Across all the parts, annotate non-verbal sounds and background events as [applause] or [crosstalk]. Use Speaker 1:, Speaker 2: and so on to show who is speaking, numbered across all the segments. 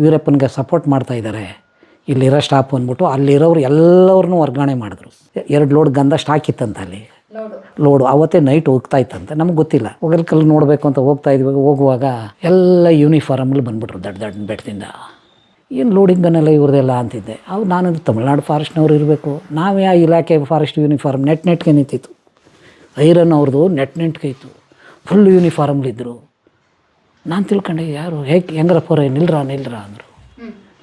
Speaker 1: ವೀರಪ್ಪನಿಗೆ support ಮಾಡ್ತಾ ಇದ್ದಾರೆ. ಇಲ್ಲಿರೋ ಸ್ಟಾಪ್ ಅಂದ್ಬಿಟ್ಟು ಅಲ್ಲಿರೋರು ಎಲ್ಲವ್ರನ್ನೂ ವರ್ಗಾವಣೆ ಮಾಡಿದ್ರು. ಎರಡು ಲೋಡ್ ಗಂಧ ಸ್ಟಾಕ್ ಇತ್ತಂತ ಅಲ್ಲಿ. ಲೋಡು ಅವತ್ತೇ ನೈಟ್ ಹೋಗ್ತಾ ಇತ್ತಂತೆ. ನಮ್ಗೆ ಗೊತ್ತಿಲ್ಲ. ಕಲ್ಲು ನೋಡಬೇಕು ಅಂತ ಹೋಗ್ತಾ ಇದ್ವಿ. ಹೋಗುವಾಗ ಎಲ್ಲ ಯೂನಿಫಾರ್ಮಲ್ಲಿ ಬಂದ್ಬಿಟ್ರು ದೊಡ್ಡ ದೊಡ್ಡ ಬೆಟ್ಟದಿಂದ. ಏನು ಲೋಡಿಂಗ್ ಗನ್ನೆಲ್ಲ ಇವ್ರದೆಲ್ಲ ಅಂತಿದ್ದೆ. ಅವು ನಾನು ತಮಿಳ್ನಾಡು ಫಾರೆಸ್ಟ್ನವ್ರು ಇರಬೇಕು. ನಾವೇ ಆ ಇಲಾಖೆ ಫಾರೆಸ್ಟ್ ಯೂನಿಫಾರ್ಮ್ ನೆಟ್ ನೆಟ್ಗೆ ನಿಂತಿತ್ತು. ಐರನ್ ಅವ್ರದ್ದು ನೆಟ್ ನೆಟ್ಗೆ ಇತ್ತು. ಫುಲ್ ಯೂನಿಫಾರ್ಮ್ಲಿದ್ದರು ನಾನು ತಿಳ್ಕೊಂಡೆ, ಯಾರು ಹೇಗೆ ಹೆಂಗ್ರಪ್ಪವ್ರೆ ನಿಲ್ರ ನಿಲ್ರ ಅಂದರು.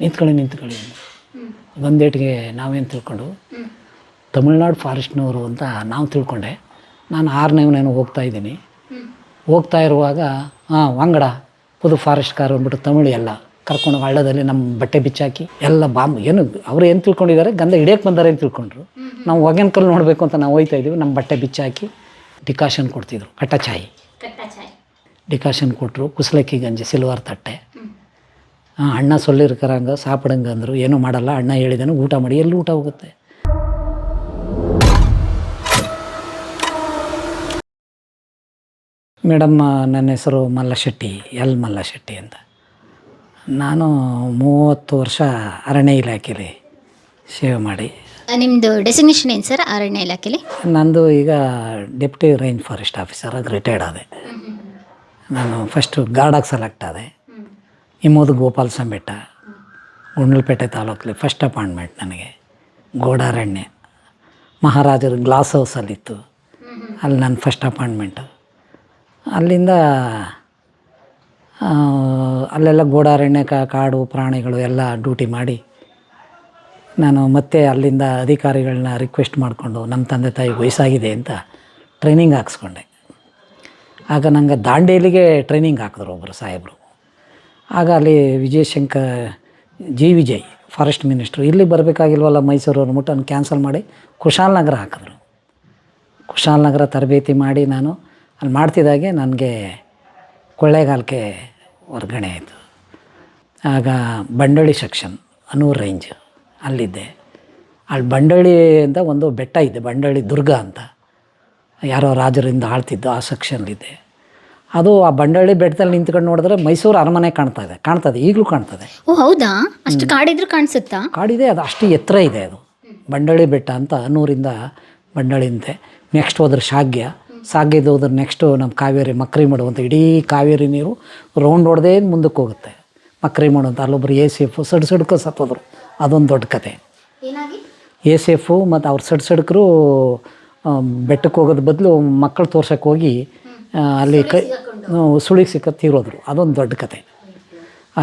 Speaker 1: ನಿಂತ್ಕೊಳ್ಳಿ ನಿಂತ್ಕೊಳ್ಳಿ ಒಂದೇಟಿಗೆ ನಾವೇನು ತಿಳ್ಕೊಂಡು, ತಮಿಳ್ನಾಡು ಫಾರೆಸ್ಟ್ನವರು ಅಂತ ನಾವು ತಿಳ್ಕೊಂಡೆ. ನಾನು ಆರನೇವನೇನೋ ಹೋಗ್ತಾ ಇದ್ದೀನಿ. ಹೋಗ್ತಾ ಇರುವಾಗ ಹಾಂ ವಾಂಗಡ, ಪುದು ಫಾರೆಸ್ಟ್ ಕಾರ್ ಅಂದ್ಬಿಟ್ಟು ತಮಿಳು ಎಲ್ಲ ಕರ್ಕೊಂಡು ಹಳ್ಳದಲ್ಲಿ ನಮ್ಮ ಬಟ್ಟೆ ಬಿಚ್ಚಾಕಿ, ಎಲ್ಲ ಬಾಂಬ್ ಏನು, ಅವ್ರು ಏನು ತಿಳ್ಕೊಂಡಿದ್ದಾರೆ? ಗಂಧ ಹಿಡಿಯಕ್ಕೆ ಬಂದಾರೆ ಅಂತ ತಿಳ್ಕೊಂಡ್ರು. ನಾವು ಹೊಗೆನ ಕಲ್ಲು ನೋಡಬೇಕು ಅಂತ ನಾವು ಹೋಯ್ತಾ ಇದ್ದೀವಿ ನಮ್ಮ ಬಟ್ಟೆ ಬಿಚ್ಚಾಕಿ, ಡಿಕಾಷನ್ ಕೊಡ್ತಿದ್ರು ಕಟ್ಟ ಚಾಯಿ ಡಿಕಾಷನ್ ಕೊಟ್ಟರು ಕುಸಲಕ್ಕಿ ಗಂಜಿ ಸಿಲ್ವರ್ ತಟ್ಟೆ. ಅಣ್ಣ ಸೊಲ್ಲಿರ್ಕರಂಗ ಸಾಪಡಂಗ ಅಂದರು ಏನೂ ಮಾಡಲ್ಲ ಅಣ್ಣ ಹೇಳಿದಾನೆ ಊಟ ಮಾಡಿ ಎಲ್ಲಿ ಊಟ ಹೋಗುತ್ತೆ? ಮೇಡಮ್ ನನ್ನ ಹೆಸರು ಮಲ್ಲಶೆಟ್ಟಿ ಎಲ್ ಮಲ್ಲಶೆಟ್ಟಿ ಅಂತ. ನಾನು ಮೂವತ್ತು ವರ್ಷ ಅರಣ್ಯ ಇಲಾಖೆಯಲ್ಲಿ ಸೇವೆ ಮಾಡಿ.
Speaker 2: ನಿಮ್ಮದು ಡೆಸಿಗ್ನೇಷನ್ ಏನು ಸರ್ ಅರಣ್ಯ ಇಲಾಖೆಲಿ?
Speaker 1: ನಂದು ಈಗ ಡೆಪ್ಟಿ ರೇಂಜ್ ಫಾರೆಸ್ಟ್ ಆಫೀಸರ್ ಅದು ರಿಟೈರ್ಡ್ ಆದೆ. ನಾನು ಫಸ್ಟು ಗಾರ್ಡಾಗಿ ಸೆಲೆಕ್ಟ್ ಆದೆ ಹಿಮೋದು ಗೋಪಾಲ ಬೆಟ್ಟ ಗುಂಡ್ಲಪೇಟೆ ತಾಲೂಕಲ್ಲಿ ಫಸ್ಟ್ ಅಪಾಯಿಂಟ್ಮೆಂಟ್ ನನಗೆ. ಗೋಡಾರಣ್ಯ. ಮಹಾರಾಜರ ಗ್ಲಾಸ್ ಹೌಸಲ್ಲಿತ್ತು ಅಲ್ಲಿ ನನ್ನ ಫಸ್ಟ್ ಅಪಾಯಿಂಟ್ಮೆಂಟು ಅಲ್ಲಿಂದ ಅಲ್ಲೆಲ್ಲ ಗೋಡಾರಣ್ಯ ಕಾಡು ಪ್ರಾಣಿಗಳು ಎಲ್ಲ ಡ್ಯೂಟಿ ಮಾಡಿ, ನಾನು ಮತ್ತೆ ಅಲ್ಲಿಂದ ಅಧಿಕಾರಿಗಳನ್ನ ರಿಕ್ವೆಸ್ಟ್ ಮಾಡಿಕೊಂಡು ನಮ್ಮ ತಂದೆ ತಾಯಿ ವಯಸ್ಸಾಗಿದೆ ಅಂತ ಟ್ರೈನಿಂಗ್ ಹಾಕ್ಸ್ಕೊಂಡೆ. ಆಗ ನಂಗೆ ದಾಂಡೇಲಿಗೆ ಟ್ರೈನಿಂಗ್ ಹಾಕಿದ್ರು ಒಬ್ಬರು ಸಾಹೇಬರು. ಆಗ ಅಲ್ಲಿ Vijayashankar, G Vijay forest minister ಇಲ್ಲಿ ಬರಬೇಕಾಗಿಲ್ವಲ್ಲ ಮೈಸೂರು ಅಂದ್ಬಿಟ್ಟು ನಾನು ಕ್ಯಾನ್ಸಲ್ ಮಾಡಿ ಕುಶಾಲನಗರ ಹಾಕಿದ್ರು. ಕುಶಾಲನಗರ ತರಬೇತಿ ಮಾಡಿ ನಾನು, ಅಲ್ಲಿ ಮಾಡ್ತಿದ್ದಾಗೆ ನನಗೆ ಕೊಳ್ಳೇಗಾಲಕ್ಕೆ ವರ್ಗಣೆ ಆಯಿತು. ಆಗ ಬಂಡಳ್ಳಿ ಸೆಕ್ಷನ್ ಅನೂರು ರೇಂಜ್ ಅಲ್ಲಿದ್ದೆ. ಅಲ್ಲಿ ಅಂತ ಒಂದು ಬೆಟ್ಟ ಇದೆ, ಬಂಡಳ್ಳಿ ದುರ್ಗ ಅಂತ. ಯಾರೋ ರಾಜರಿಂದ ಆಳ್ತಿದ್ದು ಆ ಸೆಕ್ಷನ್ಲಿದ್ದೆ ಅದು ಆ ಬಂಡಳ್ಳಿ ಬೆಟ್ಟದಲ್ಲಿ ನಿಂತ್ಕೊಂಡು ನೋಡಿದ್ರೆ ಮೈಸೂರು ಅರಮನೆ ಕಾಣ್ತಾ ಇದೆ ಕಾಣ್ತದೆ ಈಗಲೂ ಕಾಣ್ತದೆ
Speaker 2: ಓ ಹೌದಾ? ಅಷ್ಟು ಕಾಡಿದ್ರು ಕಾಣಿಸುತ್ತಾ?
Speaker 1: ಕಾಡಿದೆ ಅದು ಅಷ್ಟು ಎತ್ತರ ಇದೆ ಅದು. ಬಂಡಳ್ಳಿ ಬೆಟ್ಟ ಅಂತ ನೂರಿಂದ ಬಂಡಳಿಂತೆ ನೆಕ್ಸ್ಟ್ ಹೋದ್ರೆ ಶಾಗ್ಯ. ಸಾಗ್ಯದ ಹೋದ್ರೆ ನೆಕ್ಸ್ಟು ನಮ್ಮ ಕಾವೇರಿ ಮಕ್ರಿ ಮಾಡುವಂಥ ಅಂತ ಇಡೀ ಕಾವೇರಿ ನೀರು ರೌಂಡ್ ಹೊಡೆದೇ ಮುಂದಕ್ಕೆ ಹೋಗುತ್ತೆ. ಮಕ್ರಿ ಮಾಡುವಂಥ ಅಂತ ಅಲ್ಲೊಬ್ರು ಎ ಸಿ ಎಫ್ ಸಡ್ ಸಡ್ಕ ಸತ್ತೋದ್ರು. ಅದೊಂದು ದೊಡ್ಡ ಕತೆ. ಎ ಸಿ ಎಫು ಮತ್ತು ಅವ್ರು ಸಡ್ ಸಡ್ಕರು ಬೆಟ್ಟಕ್ಕೆ ಹೋಗೋದ್ರ ಬದಲು ಮಕ್ಕಳು ತೋರ್ಸಕ್ಕೆ ಹೋಗಿ ಅಲ್ಲಿ ಕೈ ಸುಳಿಗೆ ಸಿಕ್ಕ ತೀರೋದ್ರು. ಅದೊಂದು ದೊಡ್ಡ ಕತೆ.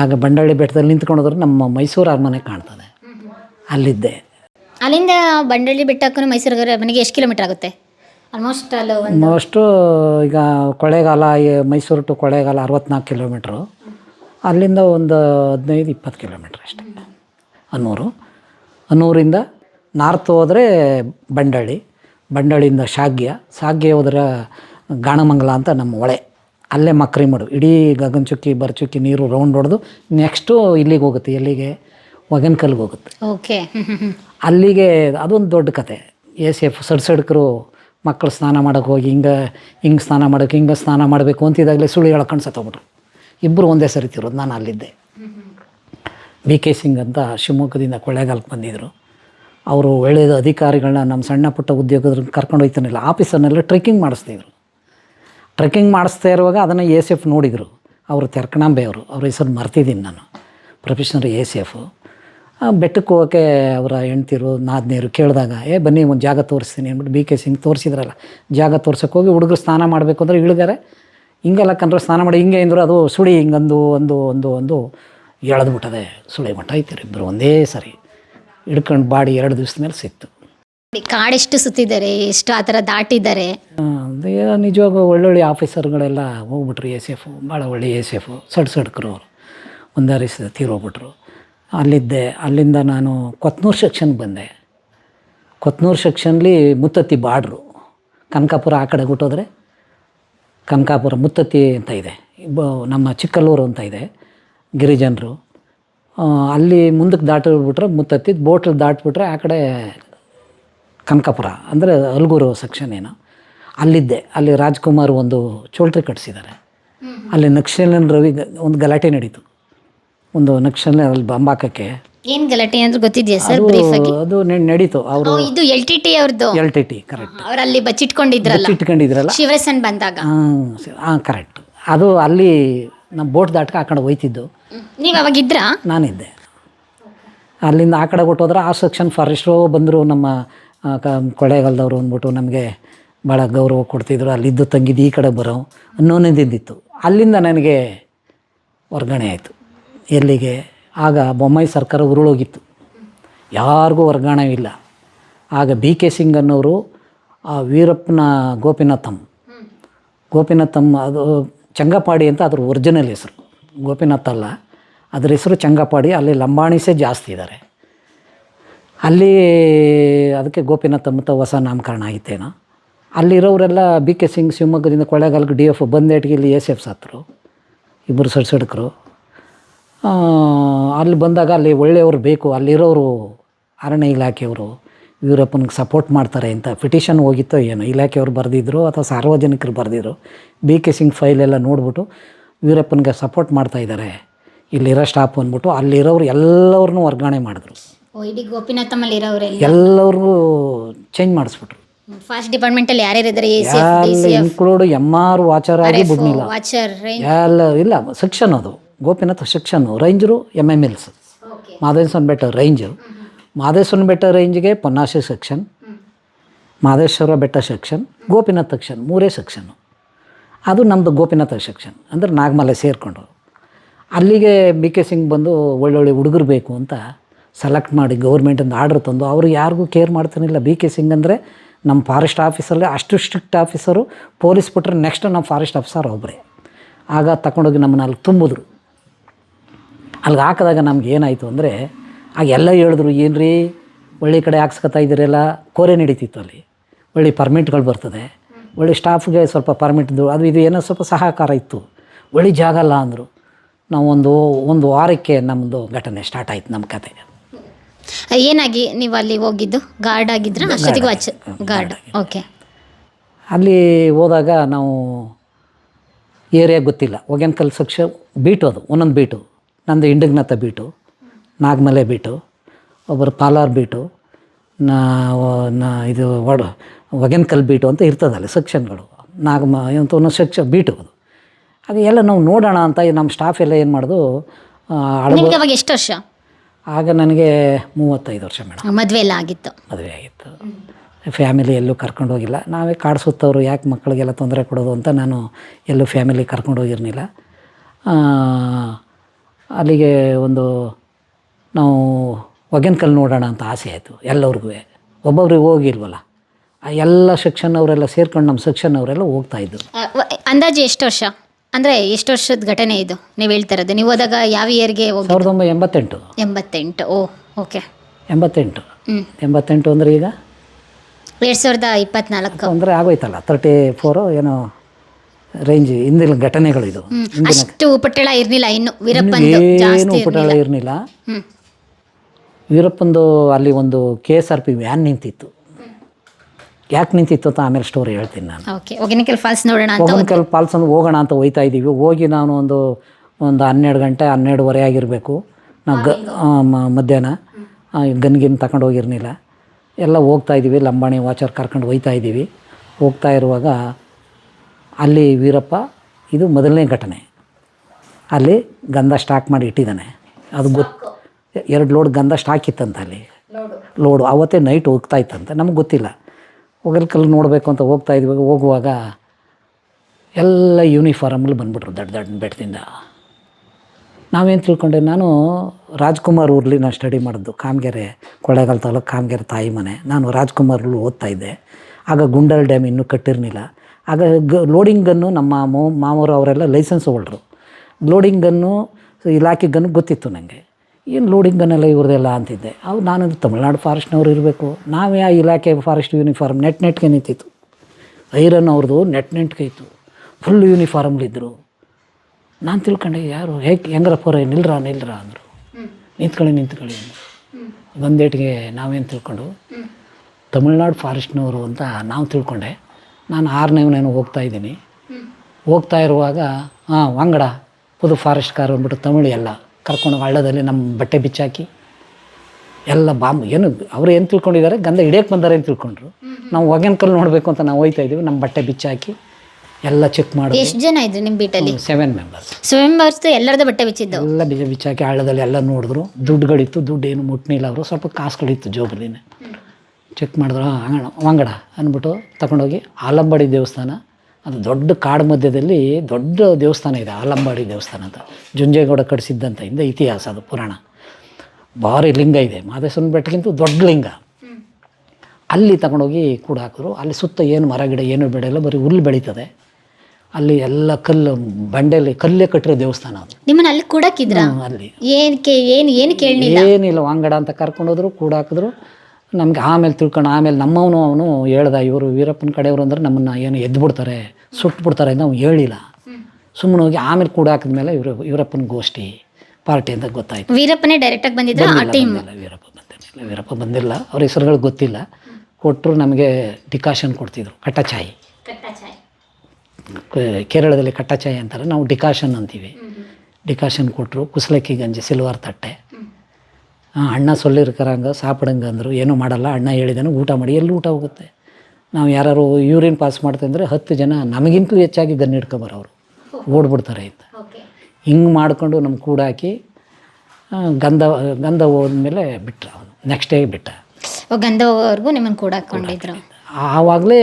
Speaker 1: ಆಗ ಬಂಡಳ್ಳಿ ಬೆಟ್ಟದಲ್ಲಿ ನಿಂತ್ಕೊಂಡೋದ್ರೆ ನಮ್ಮ ಮೈಸೂರು ಅರಮನೆ ಕಾಣ್ತದೆ. ಅಲ್ಲಿದ್ದೆ.
Speaker 2: ಅಲ್ಲಿಂದ ಬಂಡಳ್ಳಿ ಬೆಟ್ಟಕ್ಕೂ ಮೈಸೂರಿಗೆ ಮನೆಗೆ ಎಷ್ಟು ಕಿಲೋಮೀಟರ್ ಆಗುತ್ತೆ? ಆಲ್ಮೋಸ್ಟ್
Speaker 1: ಆಲ್ಮೋಸ್ಟು ಈಗ ಕೊಳ್ಳೇಗಾಲ ಮೈಸೂರು ಟು ಕೊಳ್ಳೇಗಾಲ ಅರವತ್ನಾಲ್ಕು ಕಿಲೋಮೀಟ್ರು. ಅಲ್ಲಿಂದ ಒಂದು ಹದಿನೈದು ಇಪ್ಪತ್ತು ಕಿಲೋಮೀಟ್ರ್ ಅಷ್ಟೇ. ಹನ್ನೂರು ಹನ್ನೂರಿಂದ ನಾರ್ತ್ ಹೋದರೆ ಬಂಡಳ್ಳಿ. ಬಂಡಳ್ಳಿಯಿಂದ ಶಾಗ್ಯ ಶಾಗ್ಯ ಹೋದ್ರೆ ಗಾಣಮಂಗಲ ಅಂತ ನಮ್ಮ ಹೊಳೆ. ಅಲ್ಲೇ ಮಕ್ರಿ ಮಾಡು. ಇಡೀ ಗಗನಚುಕ್ಕಿ ಬರ್ಚುಕ್ಕಿ ನೀರು ರೌಂಡ್ ಹೊಡೆದು ನೆಕ್ಸ್ಟು ಇಲ್ಲಿಗೆ ಹೋಗುತ್ತೆ ಎಲ್ಲಿಗೆ? ಒಗನ್ಕಲ್ಗೆ ಹೋಗುತ್ತೆ.
Speaker 2: ಓಕೆ [laughs]
Speaker 1: ಅಲ್ಲಿಗೆ ಅದೊಂದು ದೊಡ್ಡ ಕತೆ. ಎ ಸಿ ಎಫ್ ಸಡ್ಸಡ್ಕರು ಮಕ್ಕಳು ಸ್ನಾನ ಮಾಡೋಕೆ ಹೋಗಿ ಹಿಂಗೆ ಹಿಂಗೆ ಸ್ನಾನ ಮಾಡೋಕೆ ಹಿಂಗೆ ಸ್ನಾನ ಮಾಡಬೇಕು ಅಂತಿದ್ದಾಗಲೇ ಸುಳಿ ಹೇಳ್ಕೊಂಡು ಸತ್ತೋಗ್ಬಿಟ್ರು ಇಬ್ಬರು ಒಂದೇ ಸರಿ ತಿರೋದು ನಾನು ಅಲ್ಲಿದ್ದೆ. ಬಿ ಕೆ ಸಿಂಗ್ ಅಂತ ಶಿವಮೊಗ್ಗದಿಂದ ಕೊಳ್ಳೇಗಾಲಕ್ಕೆ ಬಂದಿದ್ದರು ಅವರು ಒಳ್ಳೆಯ ಅಧಿಕಾರಿಗಳನ್ನ ನಮ್ಮ ಸಣ್ಣ ಪುಟ್ಟ ಉದ್ಯೋಗದ್ರ ಕರ್ಕೊಂಡು ಹೋಗ್ತಾನಿಲ್ಲ. ಆಫೀಸನ್ನೆಲ್ಲ ಟ್ರೆಕ್ಕಿಂಗ್ ಮಾಡಿಸ್ತಿದ್ರು. ಟ್ರೆಕ್ಕಿಂಗ್ ಮಾಡಿಸ್ತಾ ಇರುವಾಗ ಅದನ್ನು ಎ ಸಿ ಎಫ್ ನೋಡಿದರು. ಅವರು ತೆರ್ಕಣಾಂಬೆ ಅವರು. ಅವ್ರ ಹೆಸರು ಮರ್ತಿದ್ದೀನಿ ನಾನು. Professional A C F. ಬೆಟ್ಟಕ್ಕೆ ಹೋಗೋಕ್ಕೆ ಅವರ ಹೆಂಡ್ತಿರು, ನಾದ್ನೇರು ಕೇಳಿದಾಗ, ಏ, ಬನ್ನಿ ಒಂದು ಜಾಗ ತೋರಿಸ್ತೀನಿ ಅಂದ್ಬಿಟ್ಟು ಬಿ ಕೆ ಸಿಂಗ್ ತೋರಿಸಿದ್ರಲ್ಲ. ಜಾಗ ತೋರ್ಸಕ್ಕೆ ಹೋಗಿ ಹುಡುಗರು ಸ್ನಾನ ಮಾಡಬೇಕು ಅಂದ್ರೆ ಇಳಿದಾರೆ. ಹಿಂಗೆಲ್ಲ ಕಂಡ್ರೆ ಸ್ನಾನ ಮಾಡಿ ಹಿಂಗೆ ಅಂದರು ಅದು ಸುಳಿ ಹಿಂಗಂದು, ಒಂದು ಒಂದು ಒಂದು ಎಳೆದ್ಬಿಟ್ಟದೆ ಸುಳಿ ಮಟ್ಟ ಐತಿರು ಇಬ್ಬರು ಒಂದೇ ಸರಿ. ಹಿಡ್ಕೊಂಡು ಬಾಡಿ ಎರಡು ದಿವಸದ ಮೇಲೆ ಸಿಕ್ತು.
Speaker 2: ಕಾಡೆಷ್ಟು ಸುತ್ತಿದ್ದಾರೆ ಎಷ್ಟು ಆ ಥರ ದಾಟಿದ್ದಾರೆ?
Speaker 1: ನಿಜವಾಗ ನಿಜವಾಗೂ ಒಳ್ಳೊಳ್ಳೆ ಆಫೀಸರ್ಗಳೆಲ್ಲ ಹೋಗ್ಬಿಟ್ರು ಎ ಸಿ ಎಫು ಭಾಳ ಒಳ್ಳೆ ಎ ಸಿ ಎಫು ಸಡ್ ಸಡ್ಕರು ಅವರು ಒಂದಾರಿಸಿದ ತೀರೋಗ್ಬಿಟ್ರು ಅಲ್ಲಿದ್ದೆ ಅಲ್ಲಿಂದ ನಾನು ಕೊತ್ನೂರು ಸೆಕ್ಷನ್ಗೆ ಬಂದೆ. ಕೊತ್ನೂರು ಸೆಕ್ಷನ್ಲಿ ಮುತ್ತತ್ತಿ ಬಾಡ್ರು. ಕನಕಾಪುರ ಆ ಕಡೆ ಬಿಟ್ಟೋದ್ರೆ ಕನಕಾಪುರ ಮುತ್ತತ್ತಿ ಅಂತ ಇದೆ. ಬ ನಮ್ಮ ಚಿಕ್ಕಲ್ಲೂರು ಅಂತ ಇದೆ ಗಿರಿಜನರು. ಅಲ್ಲಿ ಮುಂದಕ್ಕೆ ದಾಟಿಬಿಟ್ರೆ ಮುತ್ತತ್ತಿ ಬೋಟ್ ದಾಟಿಬಿಟ್ರೆ ಆ ಕಡೆ ಕನಕಪುರ ಅಂದರೆ ಅಲ್ಗೂರು ಸೆಕ್ಷನ್ ಏನು. ಅಲ್ಲಿದ್ದೆ ಅಲ್ಲಿ ರಾಜ್ಕುಮಾರ್ ಒಂದು ಚೋಲ್ಟ್ರಿ ಕಟ್ಸಿದ್ದಾರೆ. ಅಲ್ಲಿ ನಕ್ಷಲನ್ ರವಿ ಒಂದು ಗಲಾಟೆ ನಡೀತು. ಒಂದು ನಕ್ಷಲ್ ಅಲ್ಲಿ ಬಂಬಾಕಕ್ಕೆ.
Speaker 2: ಏನು ಗಲಾಟೆ ಅಂದ್ರೆ ಗೊತ್ತಿದ್ಯಾ ಸರ್
Speaker 1: ಅದು
Speaker 2: ಬ್ರೀಫ್ ಆಗಿ?
Speaker 1: ಅದು ನಡೀತು. ಅವರು
Speaker 2: ಇದು ಎಲ್ ಟಿ ಟಿ ಅವ್ರದ್ದು
Speaker 1: ಎಲ್ ಟಿ ಟಿ ಕರೆಕ್ಟ್
Speaker 2: ಅವರಲ್ಲಿ ಬಚ್ಚಿಟ್ಕೊಂಡಿದ್ರಲ್ಲ?
Speaker 1: ಇಟ್ಕೊಂಡಿದ್ರಲ್ಲ
Speaker 2: ಶಿವರಸನ್ ಬಂದಾಗ?
Speaker 1: ಹಾಂ ಕರೆಕ್ಟ್ ಅದು ಅಲ್ಲಿ ನಮ್ಮ ಬೋಟ್ ದಾಟ್ಕ ಆ ಕಡೆ ಹೋಯ್ತಿದ್ದು.
Speaker 2: ನೀವು ಅವಾಗಿದ್ರ
Speaker 1: ನಾನಿದ್ದೆ. ಅಲ್ಲಿಂದ ಆ ಕಡೆ ಹೊಟ್ಟೋದ್ರೆ ಆ ಸೆಕ್ಷನ್ ಫಾರೆಸ್ಟ್ರು ಬಂದರು ನಮ್ಮ ಕ ಕೊಳ್ಳೇಗಾಲದವ್ರು ಅಂದ್ಬಿಟ್ಟು ನಮಗೆ ಭಾಳ ಗೌರವ ಕೊಡ್ತಿದ್ರು. ಅಲ್ಲಿದ್ದು ತಂಗಿದ್ದು ಈ ಕಡೆ ಬರೋ ಅನ್ನೋನಿದ್ದಿತ್ತು ಅಲ್ಲಿಂದ ನನಗೆ ವರ್ಗಾವಣೆ ಆಯಿತು. ಎಲ್ಲಿಗೆ? ಆಗ ಬೊಮ್ಮಾಯಿ ಸರ್ಕಾರ ಉರುಳೋಗಿತ್ತು. ಯಾರಿಗೂ ವರ್ಗಾವಣೆ ಇಲ್ಲ. ಆಗ ಬಿ ಕೆ ಸಿಂಗ್ ಅನ್ನೋರು ಆ ವೀರಪ್ಪನ ಗೋಪಿನಾಥಮ್ ಗೋಪಿನಾಥಮ್ ಅದು ಚಂಗಪಾಡಿ ಅಂತ ಅದ್ರ ಒರಿಜಿನಲ್ ಹೆಸರು. ಗೋಪಿನಾಥ್ ಅಲ್ಲ. ಅದ್ರ ಹೆಸರು ಚಂಗಪಾಡಿ, ಅಲ್ಲಿ ಲಂಬಾಣಿಸೇ ಜಾಸ್ತಿ ಇದ್ದಾರೆ ಅಲ್ಲಿ ಅದಕ್ಕೆ ಗೋಪಿನಾಥ್ ಅಂತ ಹೊಸ ನಾಮಕರಣ ಆಗಿತ್ತೇನೋ ಅಲ್ಲಿರೋರೆಲ್ಲ ಬಿ ಕೆ ಸಿಂಗ್ ಶಿವಮೊಗ್ಗದಿಂದ ಕೊಳ್ಳೇಗಾಲಕ್ಕೆ ಡಿ ಎಫ್ ಬಂದೇಟ್ಗೆ ಇಲ್ಲಿ ಎಸ್ ಎಫ್ ಸತ್ರು ಇಬ್ಬರು ಸಡ್ಸಡ್ಕರು ಅಲ್ಲಿ ಬಂದಾಗ ಅಲ್ಲಿ ಒಳ್ಳೆಯವರು ಬೇಕು. ಅಲ್ಲಿರೋರು ಅರಣ್ಯ ಇಲಾಖೆಯವರು. ವೀರಪ್ಪನಿಗೆ ಸಪೋರ್ಟ್ ಮಾಡ್ತಾರೆ ಅಂತ. ಪಿಟಿಷನ್ ಹೋಗಿತ್ತೋ ಏನೋ ಇಲಾಖೆಯವ್ರು ಬರೆದಿದ್ರು ಅಥವಾ ಸಾರ್ವಜನಿಕರು ಬರೆದಿದ್ರು ಬಿ ಕೆ ಸಿಂಗ್ ಫೈಲ್ ಎಲ್ಲ ನೋಡ್ಬಿಟ್ಟು ವೀರಪ್ಪನಿಗೆ ಸಪೋರ್ಟ್ ಮಾಡ್ತಾ ಇದ್ದಾರೆ ಇಲ್ಲಿರೋ ಸ್ಟಾಪ್ ಅಂದ್ಬಿಟ್ಟು ಅಲ್ಲಿರೋರು ಎಲ್ಲವ್ರನ್ನೂ ವರ್ಗಾವಣೆ ಮಾಡಿದ್ರು.
Speaker 2: ಇಡೀ ಗೋಪಿನಾಥಮ್ಮಲ್ಲಿರೋರು
Speaker 1: ಎಲ್ಲರಿಗೂ ಚೇಂಜ್ ಮಾಡಿಸ್ಬಿಟ್ರು.
Speaker 2: ಫಾಸ್ಟ್ ಡಿಪಾರ್ಟ್ಮೆಂಟ್ ಅಲ್ಲಿ ಯಾರ್ಯಾರು ಇದ್ದಾರೆ ಎ ಸಿ
Speaker 1: ಎಲ್ಲ ಇನ್ಕ್ಲೂಡ್ ಎಂ ಆರ್ ವಾಚರ್ ಆಗಿ ಬಿಡ್ನಿಲ್ಲ ಎಲ್ಲ ಇಲ್ಲ ಸೆಕ್ಷನ್ ಅದು. Gopinath section ranger M M hills
Speaker 2: Madhavendra
Speaker 1: Swamy ಬೆಟ್ಟ ರೇಂಜು ಮಾದೇಶ್ವರ ಬೆಟ್ಟ ರೇಂಜ್ಗೆ ಪನ್ನಾಶಿ ಸೆಕ್ಷನ್ ಮಾದೇಶ್ವರ ಬೆಟ್ಟ ಸೆಕ್ಷನ್ ಗೋಪಿನಾಥ ಸೆಕ್ಷನ್ ಮೂರೇ ಸೆಕ್ಷನ್ನು ಅದು ನಮ್ಮದು ಗೋಪಿನಾಥ ಸೆಕ್ಷನ್ ಅಂದರೆ ನಾಗಮಲೆ ಸೇರಿಕೊಂಡು ಅಲ್ಲಿಗೆ ಬಿ ಕೆ ಸಿಂಗ್ ಬಂದು ಒಳ್ಳೊಳ್ಳೆ ಹುಡುಗರು ಬೇಕು ಅಂತ ಸೆಲೆಕ್ಟ್ ಮಾಡಿ ಗೌರ್ಮೆಂಟಿಂದ ಆರ್ಡ್ರ್ ತಂದು ಅವರು ಯಾರಿಗೂ ಕೇರ್ ಮಾಡ್ತಾನಿಲ್ಲ ಬಿ ಕೆ ಸಿಂಗ್ ಅಂದರೆ ನಮ್ಮ ಫಾರೆಸ್ಟ್ ಆಫೀಸಲ್ಲೇ ಅಷ್ಟು ಸ್ಟ್ರಿಕ್ಟ್ ಆಫೀಸರು ಪೊಲೀಸ್ ಬಿಟ್ಟರೆ ನೆಕ್ಸ್ಟ್ ನಮ್ಮ ಫಾರೆಸ್ಟ್ ಆಫೀಸರ್ ಒಬ್ಬರೇ ಆಗ ತಗೊಂಡೋಗಿ ನಮ್ಮನ್ನ ಅಲ್ಲಿ ತುಂಬಿದ್ರು. ಅಲ್ಲಿಗೆ ಹಾಕಿದಾಗ ನಮ್ಗೆ ಏನಾಯಿತು ಅಂದರೆ ಆಗ ಎಲ್ಲ ಹೇಳಿದ್ರು ಏನು ರೀ ಒಳ್ಳೆ ಕಡೆ ಹಾಕ್ಸ್ಕೊತಾ ಇದ್ದೀರಲ್ಲ ಕೋರೆ ನಡೀತಿತ್ತು ಅಲ್ಲಿ. ಒಳ್ಳೆ ಪರ್ಮಿಟ್ಗಳು ಬರ್ತದೆ. ಒಳ್ಳೆ ಸ್ಟಾಫ್ಗೆ ಸ್ವಲ್ಪ ಪರ್ಮಿಟ್ದು ಅದು ಇದು ಏನೋ ಸ್ವಲ್ಪ ಸಹಕಾರ ಇತ್ತು. ಒಳ್ಳೆ ಜಾಗ ಅಲ್ಲ ಅಂದರು. ನಾವು ಒಂದು ಒಂದು ವಾರಕ್ಕೆ ನಮ್ಮದು ಘಟನೆ ಸ್ಟಾರ್ಟ್ ಆಯಿತು ನಮ್ಮ ಕತೆ.
Speaker 2: ಏನಾಗಿ ನೀವು ಅಲ್ಲಿ ಹೋಗಿದ್ದು? ಗಾರ್ಡ್ ಆಗಿದ್ರೆ? ಅಷ್ಟೊತ್ತಿಗೆ ವಾಚ್ ಗಾರ್ಡ್ ಓಕೆ
Speaker 1: ಅಲ್ಲಿ ಹೋದಾಗ ನಾವು ಏರಿಯಾ ಗೊತ್ತಿಲ್ಲ. ಒಗೆನ್ಕಲ್ ಸಕ್ಷ ಬೀಟು ಅದು ಒಂದೊಂದು ಬೀಟು. ನಂದು ಇಂಡಗ್ನತ್ತ ಬೀಟು. ನಾಗಮಲೆ ಬೀಟು ಒಬ್ಬರು ಪಾಲಾರ್ ಬೀಟು ನಾ ನಾ ಇದು ಒಡ ಒಗೆನ್ಕಲ್ ಬೀಟು ಅಂತ ಇರ್ತದಲ್ಲ ಸೆಕ್ಷನ್ಗಳು. ನಾಗಮ ಅಂತ ಒಂದು ಸೆಕ್ಷನ್ ಬೀಟು ಅದು. ಹಾಗೆ ಎಲ್ಲ ನಾವು ನೋಡೋಣ ಅಂತ ನಮ್ಮ ಸ್ಟಾಫ್ ಎಲ್ಲ ಏನು ಮಾಡೋದು
Speaker 2: ಅವಾಗ ಎಷ್ಟು ವರ್ಷ?
Speaker 1: ಆಗ ನನಗೆ ಮೂವತ್ತೈದು ವರ್ಷ ಮೇಡಮ್
Speaker 2: ಮದುವೆ ಎಲ್ಲ ಆಗಿತ್ತು.
Speaker 1: ಮದುವೆ ಆಗಿತ್ತು. ಫ್ಯಾಮಿಲಿ ಎಲ್ಲೂ ಕರ್ಕೊಂಡು ಹೋಗಿಲ್ಲ. ನಾವೇ ಕಾಡು ಸುತ್ತವರು ಯಾಕೆ ಮಕ್ಕಳಿಗೆಲ್ಲ ತೊಂದರೆ ಕೊಡೋದು ಅಂತ ನಾನು ಎಲ್ಲೂ ಫ್ಯಾಮಿಲಿ ಕರ್ಕೊಂಡು ಹೋಗಿರಲಿಲ್ಲ. ಅಲ್ಲಿಗೆ ಒಂದು ನಾವು ಒಗೆನ್ಕಲ್ ನೋಡೋಣ ಅಂತ ಆಸೆ ಆಯಿತು ಎಲ್ಲರಿಗೂ ಒಬ್ಬೊಬ್ರಿಗೆ ಹೋಗಿಲ್ವಲ್ಲ ಆ ಎಲ್ಲ ಸೆಕ್ಷನ್ ಅವರೆಲ್ಲ ಸೇರ್ಕೊಂಡು ನಮ್ಮ ಸೆಕ್ಷನ್ ಅವರೆಲ್ಲ ಹೋಗ್ತಾಯಿದ್ರು
Speaker 2: ಇದ್ದರು ಅಂದಾಜು ಎಷ್ಟು ವರ್ಷ? ಅಂದರೆ ಎಷ್ಟು ವರ್ಷದ ಘಟನೆ ಇದು? ನೀವು ಹೇಳ್ತಾ ಇರೋದು. ನೀವು ಹೋದಾಗ ಯಾವ ಇಯರ್ಗೆ ಹೋಗಿ
Speaker 1: ಸಾವಿರದ ಒಂಬೈ ಎಂಬತ್ತೆಂಟು.
Speaker 2: ಎಂಬತ್ತೆಂಟು. Oh okay.
Speaker 1: ಎಂಬತ್ತೆಂಟು. ಎಂಬತ್ತೆಂಟು ಅಂದರೆ ಈಗ?
Speaker 2: ಎರಡು ಸಾವಿರದ ಇಪ್ಪತ್ನಾಲ್ಕು.
Speaker 1: ಅಂದರೆ ಆಗೋಯ್ತಲ್ಲ ತರ್ಟಿ ಫೋರು ಏನೋ ರೇಂಜ್ ಹಿಂದಿನ ಘಟನೆಗಳು ಇದು.
Speaker 2: ಅಷ್ಟು ಪಟ್ಟಳ ಇರಲಿಲ್ಲ ಇನ್ನು ವೀರಪ್ಪ
Speaker 1: ಏನು
Speaker 2: ಜಾಸ್ತಿ
Speaker 1: ಉಪಟಳ ಇರಲಿಲ್ಲ. ವೀರಪ್ಪಂದು ಅಲ್ಲಿ ಒಂದು K S R P van ನಿಂತಿತ್ತು. ಯಾಕೆ ನಿಂತಿತ್ತು ಅಂತ ಆಮೇಲೆ ಸ್ಟೋರಿ ಹೇಳ್ತೀನಿ ನಾನು.
Speaker 2: ಓಕೆ ಒಗೆನಿಕಲ್ ಫಾಲ್ಸ್ ನೋಡೋಣ ಅಂತ
Speaker 1: ಒಗನ್ಕಲ್ ಫಾಲ್ಸ್ ಅಂದ್ರೆ ಹೋಗೋಣ ಅಂತ ಹೋಯ್ತಾ ಇದ್ದೀವಿ. ಹೋಗಿ ನಾನು ಒಂದು ಒಂದು ಹನ್ನೆರಡು ಗಂಟೆ ಹನ್ನೆರಡುವರೆ ಆಗಿರಬೇಕು. ನಾವು ಗ ಮಧ್ಯಾಹ್ನ. ಗನ್ಗಿನ್ ತಗೊಂಡು ಹೋಗಿರ್ನಿಲ್ಲ. ಎಲ್ಲ ಹೋಗ್ತಾ ಇದ್ದೀವಿ. ಲಂಬಾಣಿ ವಾಚರ್ ಕರ್ಕೊಂಡು ಹೋಯ್ತಾ ಇದ್ದೀವಿ. ಹೋಗ್ತಾ ಇರುವಾಗ ಅಲ್ಲಿ ವೀರಪ್ಪ ಇದು ಮೊದಲನೇ ಘಟನೆ. ಅಲ್ಲಿ ಗಂಧ ಸ್ಟಾಕ್ ಮಾಡಿ ಇಟ್ಟಿದ್ದಾನೆ. ಅದು ಗೊತ್ತು ಎರಡು ಲೋಡ್ ಗಂಧ ಸ್ಟಾಕ್ ಇತ್ತಂತ ಅಲ್ಲಿ. ಲೋಡು. ಅವತ್ತೇ ನೈಟ್ ಹೋಗ್ತಾ ಇತ್ತಂತೆ. ನಮಗೆ ಗೊತ್ತಿಲ್ಲ. ಹೋಗಲ್ಕಲ್ ನೋಡಬೇಕು ಅಂತ ಹೋಗ್ತಾ ಇದ್ವಿ. ಹೋಗುವಾಗ ಎಲ್ಲ ಯೂನಿಫಾರ್ಮಲ್ಲಿ ಬಂದುಬಿಟ್ರು ದೊಡ್ಡ ದಡ್ಡ ಬೆಟ್ಟದಿಂದ. ನಾವೇನು ತಿಳ್ಕೊಂಡೆ? ನಾನು ರಾಜ್ಕುಮಾರ್ ಊರಲ್ಲಿ ನಾನು ಸ್ಟಡಿ ಮಾಡಿದ್ದು ಕಾಮಗೆರೆ ಕೊಳ್ಳೇಗಾಲ ತಾಲೂಕು ಕಾಮಗೆರೆ ತಾಯಿ ಮನೆ. ನಾನು ರಾಜ್ಕುಮಾರ್ ಊರ್ಲಿ ಓದ್ತಾ ಇದ್ದೆ. ಆಗ ಗುಂಡಲ್ ಡ್ಯಾಮ್ ಇನ್ನೂ ಕಟ್ಟಿರಲಿಲ್ಲ. ಆಗ ಗ ಲೋಡಿಂಗನ್ನು ನಮ್ಮ ಮೋ ಮಾಮೂರು ಅವರೆಲ್ಲ ಲೈಸೆನ್ಸ್ ಹೋಲ್ಡ್ರು ಲೋಡಿಂಗನ್ನು ಇಲಾಖೆಗನ್ನು ಇಲಾಖೆ ಗನ್ನು ಗೊತ್ತಿತ್ತು ನನಗೆ ಏನು ಲೋಡಿಂಗ್ ಗನ್ನೆಲ್ಲ ಇವ್ರದೆಲ್ಲ ಅಂತಿದ್ದೆ. ಅವು ನಾನು ತಮಿಳ್ನಾಡು ಫಾರೆಸ್ಟ್ನವ್ರು ಇರಬೇಕು. ನಾವೇ ಆ ಇಲಾಖೆ ಫಾರೆಸ್ಟ್ ಯೂನಿಫಾರ್ಮ್ ನೆಟ್ ನೆಟ್ಗೆ ನಿಂತಿತ್ತು. ಐರನ್ ಅವ್ರದ್ದು ನೆಟ್ ನೆಟ್ಗೆ ಇತ್ತು. ಫುಲ್ ಯೂನಿಫಾರ್ಮ್ಲಿದ್ದರು ನಾನು ತಿಳ್ಕೊಂಡೆ, ಯಾರು ಹೇಗೆ ಹೆಂಗ್ರಪ್ಪವ್ರೆ ನಿಲ್ರ ನಿಲ್ರ ಅಂದರು. ನಿಂತ್ಕೊಳ್ಳಿ ನಿಂತ್ಕೊಳ್ಳಿ ಒಂದೇಟಿಗೆ ನಾವೇನು ತಿಳ್ಕೊಂಡು, ತಮಿಳ್ನಾಡು ಫಾರೆಸ್ಟ್ನವರು ಅಂತ ನಾವು ತಿಳ್ಕೊಂಡೆ. ನಾನು ಆರನೇ ನಾನು ಹೋಗ್ತಾ ಇದ್ದೀನಿ. ಹೋಗ್ತಾ ಇರುವಾಗ ಹಾಂ ವಂಗಡ, ಪುದು ಫಾರೆಸ್ಟ್ ಕಾರ್ ಅಂದ್ಬಿಟ್ಟು ತಮಿಳು ಎಲ್ಲ ಕರ್ಕೊಂಡು ಹಳ್ಳದಲ್ಲಿ ನಮ್ಮ ಬಟ್ಟೆ ಬಿಚ್ಚಾಕಿ ಎಲ್ಲ ಬಾಂಬ್ ಏನು ಅವ್ರು ಏನು ತಿಳ್ಕೊಂಡಿದ್ದಾರೆ? ಗಂಧ ಹಿಡಿಯೋಕೆ ಬಂದಾರೆ ಅಂತ ತಿಳ್ಕೊಂಡ್ರು? ನಾವು ಹೊಗೆನ ಕಲ್ಲು ನೋಡಬೇಕು ಅಂತ ನಾವು ಹೋಯ್ತಾ ಇದ್ದೀವಿ ನಮ್ಮ ಬಟ್ಟೆ ಬಿಚ್ಚಾಕಿ ಎಲ್ಲ ಚೆಕ್ ಮಾಡಿ
Speaker 2: ಎಷ್ಟು ಜನ ಇದ್ರು ನಿಮ್ಮ ಬೀಟಲ್ಲಿ?
Speaker 1: ಸೆವೆನ್ ಮೆಂಬರ್ಸ್
Speaker 2: ಸೆವೆನ್ ಮೆಂಬರ್ಸ್ ಎಲ್ಲರದ ಬಟ್ಟೆ ಬಿಚ್ಚಿದ್ದು?
Speaker 1: ಎಲ್ಲ ಬೀಜ ಬಿಚ್ಚಾಕಿ ಹಳ್ಳದಲ್ಲಿ ಎಲ್ಲ ನೋಡಿದ್ರು. ದುಡ್ಡುಗಳಿತ್ತು ದುಡ್ಡು ಏನು ಮುಟ್ನಿಲ್ಲ ಅವರು. ಸ್ವಲ್ಪ ಕಾಸುಗಳಿತ್ತು ಜೋಬಲಿನೇ ಚೆಕ್ ಮಾಡಿದ್ರು ಹಾಂ ಅಂಗಣ ಅಂಗಡ ಅಂದ್ಬಿಟ್ಟು ತಗೊಂಡೋಗಿ ಆಲಂಬಾಡಿ ದೇವಸ್ಥಾನ. ಅದು ದೊಡ್ಡ ಕಾಡು ಮಧ್ಯದಲ್ಲಿ ದೊಡ್ಡ ದೇವಸ್ಥಾನ ಇದೆ ಆಲಂಬಾಡಿ ದೇವಸ್ಥಾನ ಅಂತ. ಜುಂಜೇಗೌಡ ಕಟ್ಟಿಸಿದ್ದಂಥ ಹಿಂದೆ ಇತಿಹಾಸ ಅದು ಪುರಾಣ. ಭಾರಿ ಲಿಂಗ ಇದೆ. ಮಾದೇಶ್ವರನ ಬೆಟ್ಟಕ್ಕಿಂತ ದೊಡ್ಡ ಲಿಂಗ. ಅಲ್ಲಿ ತಗೊಂಡೋಗಿ ಕೂಡ ಹಾಕಿದ್ರು. ಅಲ್ಲಿ ಸುತ್ತ ಏನು ಮರ ಗಿಡ ಏನು ಬೆಳೆಯಲ್ಲ ಬರೀ ಹುಲ್ಲು ಬೆಳೀತದೆ. ಅಲ್ಲಿ ಎಲ್ಲ ಕಲ್ಲು ಬಂಡೆಯಲ್ಲಿ ಕಲ್ಲೇ ಕಟ್ಟಿರೋ ದೇವಸ್ಥಾನ ಅದು.
Speaker 2: ನಿಮ್ಮನ್ನ ಅಲ್ಲಿ
Speaker 1: ಕೂಡ ಅಲ್ಲಿ.
Speaker 2: ಏನಕ್ಕೆ ಏನು ಏನು ಕೇಳಿ
Speaker 1: ಏನಿಲ್ಲ ವಾಂಗಡ ಅಂತ ಕರ್ಕೊಂಡೋದ್ರು ಕೂಡ ಹಾಕಿದ್ರು. ನಮ್ಗೆ ಆಮೇಲೆ ತಿಳ್ಕೊಂಡು ಆಮೇಲೆ ನಮ್ಮವನು ಅವನು ಹೇಳ್ದ ಇವರು ವೀರಪ್ಪನ ಕಡೆಯವರು ಅಂದ್ರೆ ನಮ್ಮನ್ನು ಏನು ಎದ್ದು ಬಿಡ್ತಾರೆ ಸುಟ್ಟು ಬಿಡ್ತಾರೆ ಅಂತ ಅವ್ನು ಹೇಳಿಲ್ಲ. ಸುಮ್ಮನೆ ಹೋಗಿ ಆಮೇಲೆ ಕೂಡ ಹಾಕಿದ್ಮೇಲೆ ಇವರು ವೀರಪ್ಪನ ಗೋಷ್ಠಿ ಪಾರ್ಟಿ ಅಂತ ಗೊತ್ತಾಯ್ತು.
Speaker 2: ವೀರಪ್ಪನೇ ಡೈರೆಕ್ಟಾಗಿ ಟೀಮ್
Speaker 1: ವೀರಪ್ಪ ಬಂದಿರಲಿಲ್ಲ ವೀರಪ್ಪ ಬಂದಿಲ್ಲ. ಅವ್ರ ಹೆಸರುಗಳು ಗೊತ್ತಿಲ್ಲ. ಕೊಟ್ಟರು ನಮಗೆ ಡಿಕಾಷನ್ ಕೊಡ್ತಿದ್ರು ಕಟ್ಟಚಾಯಿ. ಕೇರಳದಲ್ಲಿ ಕಟ್ಟಚಾಯಿ ಅಂತಾರೆ ನಾವು ಡಿಕಾಷನ್ ಅಂತೀವಿ. ಡಿಕಾಷನ್ ಕೊಟ್ಟರು ಕುಸಲಕ್ಕಿ ಗಂಜಿ ಸಿಲ್ವರ್ ತಟ್ಟೆ. ಅಣ್ಣ ಸಾಪಡಂಗ ಅಂದರು. ಏನೂ ಮಾಡಲ್ಲ ಅಣ್ಣ ಹೇಳಿದಾನೆ ಊಟ ಮಾಡಿ ಎಲ್ಲಿ ಊಟ ಹೋಗುತ್ತೆ? ನಾವು ಯಾರು ಯೂರಿನ್ ಪಾಸ್ ಮಾಡ್ತಂದ್ರೆ ಹತ್ತು ಜನ ನಮಗಿಂತೂ ಹೆಚ್ಚಾಗಿ ಗನ್ ಹಿಡ್ಕೊಬರೋರು ಓಡ್ಬಿಡ್ತಾರೆ ಅಂತ. ಹಿಂಗೆ ಮಾಡಿಕೊಂಡು ನಮ್ಮ ಕೂಡಾಕಿ ಹಾಕಿ ಗಂಧ ಗಂಧ ಹೋದ್ಮೇಲೆ ಬಿಟ್ಟ ಅವನು. ನೆಕ್ಸ್ಟ್ ಡೇ ಬಿಟ್ಟ.
Speaker 2: ಗಂಧ ಹೋಗೋವರೆಗೂ ನಿಮ್ಮನ್ನು ಕೂಡ ಹಾಕೊಂಡಿದ್ರು.
Speaker 1: ಆವಾಗಲೇ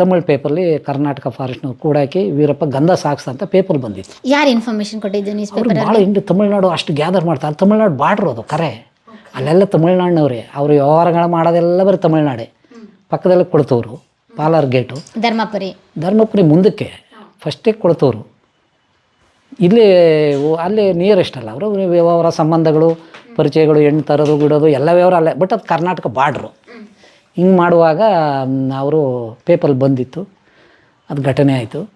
Speaker 1: ತಮಿಳ್ ಪೇಪರ್ಲಿ ಕರ್ನಾಟಕ ಫಾರೆಸ್ಟ್ನವ್ರು ಕೂಡಾಕಿ ವೀರಪ್ಪ ಗಂಧ ಸಾಕ್ಸ ಅಂತ ಪೇಪರ್ ಬಂದಿತ್ತು.
Speaker 2: ಯಾರು ಇನ್ಫಾರ್ಮೇಶನ್ ಕೊಟ್ಟಿದ್ದು ನ್ಯೂಸ್ ಪೇಪರ್
Speaker 1: ಭಾಳ ಇಂಡು ತಮಿಳ್ನಾಡು ಅಷ್ಟು ಗ್ಯಾದರ್ ಮಾಡ್ತಾರೆ ತಮಿಳ್ನಾಡು ಬಾಡ್ರು ಅದು ಕರೆ. ಅಲ್ಲೆಲ್ಲ ತಮಿಳ್ನಾಡಿನವ್ರೆ. ಅವರು ವ್ಯವಹಾರಗಳು ಮಾಡೋದೆಲ್ಲ ಬರೀ ತಮಿಳ್ನಾಡೆ. ಪಕ್ಕದಲ್ಲೇ ಕೊಡ್ತವ್ರು ಪಾಲಾರ್ ಗೇಟು.
Speaker 2: ಧರ್ಮಪುರಿ.
Speaker 1: ಧರ್ಮಪುರಿ ಮುಂದಕ್ಕೆ ಫಸ್ಟಿಗೆ ಕೊಡ್ತವ್ರು. ಇಲ್ಲಿ ಅಲ್ಲಿ ನಿಯರೆಸ್ಟ್ ಅಲ್ಲ ಅವರು. ವ್ಯವಹಾರ ಸಂಬಂಧಗಳು ಪರಿಚಯಗಳು ಹೆಣ್ಣು ತರೋದು ಬಿಡೋದು ಎಲ್ಲ ವ್ಯವಹಾರ ಅಲ್ಲೇ. ಬಟ್ ಅದು ಕರ್ನಾಟಕ ಬಾರ್ಡ್ರು. ಹಿಂಗೆ ಮಾಡುವಾಗ ಅವರು ಪೇಪರ್ ಬಂದಿತ್ತು. ಅದು ಘಟನೆ ಆಯಿತು.